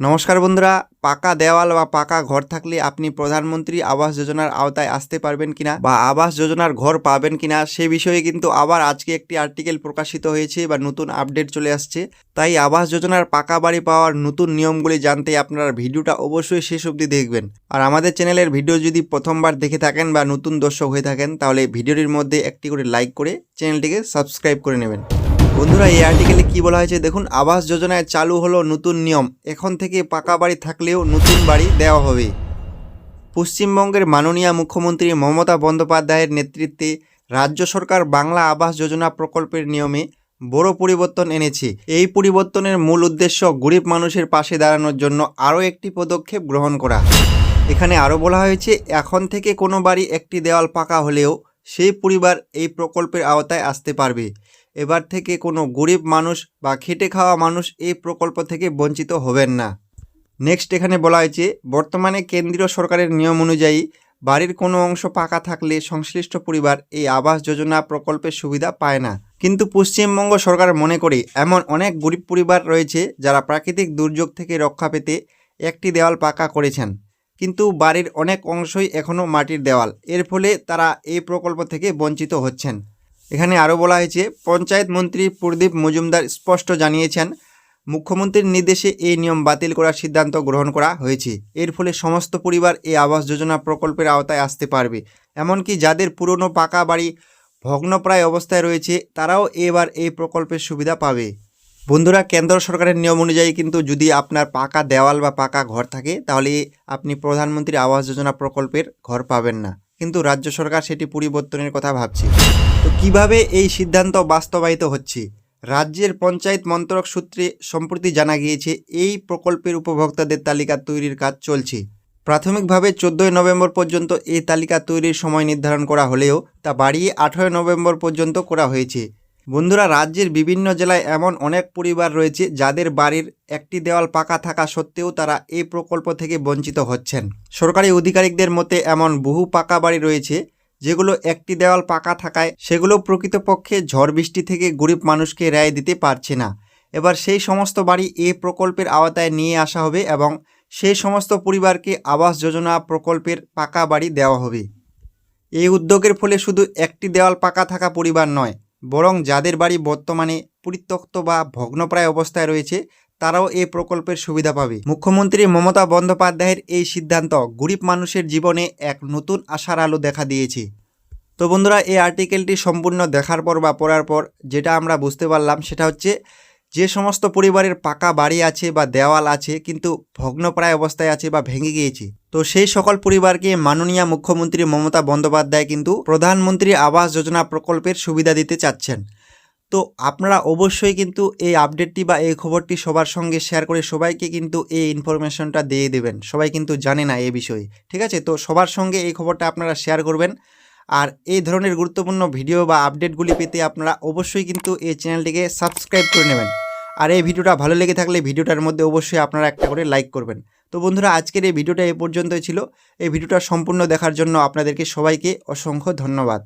নমস্কার বন্ধুরা, পাকা দেওয়াল বা পাকা ঘর থাকলে আপনি প্রধানমন্ত্রী আবাস যোজনার আওতায় আসতে পারবেন কিনা বা আবাস যোজনার ঘর পাবেন কিনা সে বিষয়ে কিন্তু আবার আজকে একটি আর্টিকেল প্রকাশিত হয়েছে বা নতুন আপডেট চলে আসছে। তাই আবাস যোজনার পাকা বাড়ি পাওয়ার নতুন নিয়মগুলি জানতে আপনারা ভিডিওটা অবশ্যই শেষ অবধি দেখবেন। আর আমাদের চ্যানেলের ভিডিও যদি প্রথমবার দেখে থাকেন বা নতুন দর্শক হয়ে থাকেন, তাহলে ভিডিওটির মধ্যে একটি করে লাইক করে চ্যানেলটিকে সাবস্ক্রাইব করে নেবেন। বন্ধুরা, এই আর্টিকেলে কি বলা হয়েছে? দেখুন, আবাস যোজনায় চালু হলো নতুন নিয়ম। এখন থেকে পাকা বাড়ি থাকলেও নতুন বাড়ি দেওয়া হবে। পশ্চিমবঙ্গের মাননীয় মুখ্যমন্ত্রী মমতা বন্দ্যোপাধ্যায়ের নেতৃত্বে রাজ্য সরকার বাংলা আবাস যোজনা প্রকল্পের নিয়মে বড় পরিবর্তন এনেছে। এই পরিবর্তনের মূল উদ্দেশ্য গরিব মানুষের পাশে দাঁড়ানোর জন্য আরও একটি পদক্ষেপ গ্রহণ করা। এখানে আরও বলা হয়েছে, এখন থেকে কোনো বাড়ি একটি দেওয়াল পাকা হলেও সেই পরিবার এই প্রকল্পের আওতায় আসতে পারবে। এবার থেকে কোনো গরিব মানুষ বা খেটে খাওয়া মানুষ এই প্রকল্প থেকে বঞ্চিত হবেন না। নেক্সট এখানে বলা হয়েছে, বর্তমানে কেন্দ্রীয় সরকারের নিয়ম অনুযায়ী বাড়ির কোনো অংশ পাকা থাকলে সংশ্লিষ্ট পরিবার এই আবাস যোজনা প্রকল্পের সুবিধা পায় না। কিন্তু পশ্চিমবঙ্গ সরকার মনে করে এমন অনেক গরিব পরিবার রয়েছে যারা প্রাকৃতিক দুর্যোগ থেকে রক্ষা পেতে একটি দেওয়াল পাকা করেছেন। কিন্তু বাড়ির অনেক অংশই এখনও মাটির দেওয়াল। এর ফলে তারা এই প্রকল্প থেকে বঞ্চিত হচ্ছেন। এখানে আরও বলা হয়েছে, পঞ্চায়েত মন্ত্রী প্রদীপ মজুমদার স্পষ্ট জানিয়েছেন, মুখ্যমন্ত্রীর নির্দেশে এই নিয়ম বাতিল করার সিদ্ধান্ত গ্রহণ করা হয়েছে। এর ফলে সমস্ত পরিবার এই আবাস যোজনা প্রকল্পের আওতায় আসতে পারবে। এমনকি যাদের পুরনো পাকা বাড়ি ভগ্নপ্রায় অবস্থায় রয়েছে, তারাও এবার এই প্রকল্পের সুবিধা পাবে। বন্ধুরা, কেন্দ্র সরকারের নিয়ম অনুযায়ী কিন্তু যদি আপনার পাকা দেওয়াল বা পাকা ঘর থাকে, তাহলে আপনি প্রধানমন্ত্রী আবাস যোজনা প্রকল্পের ঘর পাবেন না। কিন্তু রাজ্য সরকার সেটি পরিবর্তনের কথা ভাবছে। তো কীভাবে এই সিদ্ধান্ত বাস্তবায়িত হচ্ছে? রাজ্যের পঞ্চায়েত মন্ত্রক সূত্রে সম্প্রতি জানা গিয়েছে, এই প্রকল্পের উপভোক্তাদের তালিকা তৈরির কাজ চলছে। প্রাথমিকভাবে চোদ্দোই নভেম্বর পর্যন্ত এই তালিকা তৈরির সময় নির্ধারণ করা হলেও তা বাড়িয়ে আঠেরোই নভেম্বর পর্যন্ত করা হয়েছে। বন্ধুরা, রাজ্যের বিভিন্ন জেলায় এমন অনেক পরিবার রয়েছে যাদের বাড়ির একটি দেওয়াল পাকা থাকা সত্ত্বেও তারা এই প্রকল্প থেকে বঞ্চিত হচ্ছেন। সরকারি আধিকারিকদের মতে এমন বহু পাকা বাড়ি রয়েছে যেগুলো একটি দেওয়াল পাকা থাকায় সেগুলো প্রকৃতপক্ষে ঝড় বৃষ্টি থেকে গরিব মানুষকে রায় দিতে পারছে না। এবার সেই সমস্ত বাড়ি এই প্রকল্পের আওতায় নিয়ে আসা হবে এবং সেই সমস্ত পরিবারকে আবাস যোজনা প্রকল্পের পাকা বাড়ি দেওয়া হবে। এই উদ্যোগের ফলে শুধু একটি দেওয়াল পাকা থাকা পরিবার নয় বরং যাদের বাড়ি বর্তমানে পরিত্যক্ত বা ভগ্নপ্রায় অবস্থায় রয়েছে, তারাও এই প্রকল্পের সুবিধা পাবে। মুখ্যমন্ত্রী মমতা বন্দ্যোপাধ্যায়ের এই সিদ্ধান্ত গরিব মানুষের জীবনে এক নতুন আশার আলো দেখা দিয়েছে। তো বন্ধুরা, এই আর্টিকেলটি সম্পূর্ণ দেখার পর বা পড়ার পর যেটা আমরা বুঝতে পারলাম সেটা হচ্ছে যে সমস্ত পরিবারের পাকা বাড়ি আছে বা দেওয়াল আছে, কিন্তু ভগ্নপ্রায় অবস্থায় আছে বা ভেঙে গিয়েছে, তো সেই সকল পরিবারকে মাননীয় মুখ্যমন্ত্রী মমতা বন্দ্যোপাধ্যায় কিন্তু প্রধানমন্ত্রী আবাস যোজনা প্রকল্পের সুবিধা দিতে চাচ্ছেন। তো আপনারা অবশ্যই কিন্তু এই আপডেটটি বা এই খবরটি সবার সঙ্গে শেয়ার করে সবাইকে কিন্তু এই ইনফরমেশনটা দিয়ে দেবেন। সবাই কিন্তু জানে না এই বিষয়ে। ঠিক আছে? তো সবার সঙ্গে এই খবরটা আপনারা শেয়ার করবেন। আর এই ধরনের গুরুত্বপূর্ণ ভিডিও বা আপডেটগুলি পেতে আপনারা অবশ্যই কিন্তু এই চ্যানেলটিকে সাবস্ক্রাইব করে নেবেন। আর এই ভিডিওটা ভালো লেগে থাকলে ভিডিওটার মধ্যে অবশ্যই আপনারা একটা করে লাইক করবেন। তো বন্ধুরা, আজকের এই ভিডিওটা এ পর্যন্তই ছিল। এই ভিডিওটা সম্পূর্ণ দেখার জন্য আপনাদেরকে সবাইকে অসংখ্য ধন্যবাদ।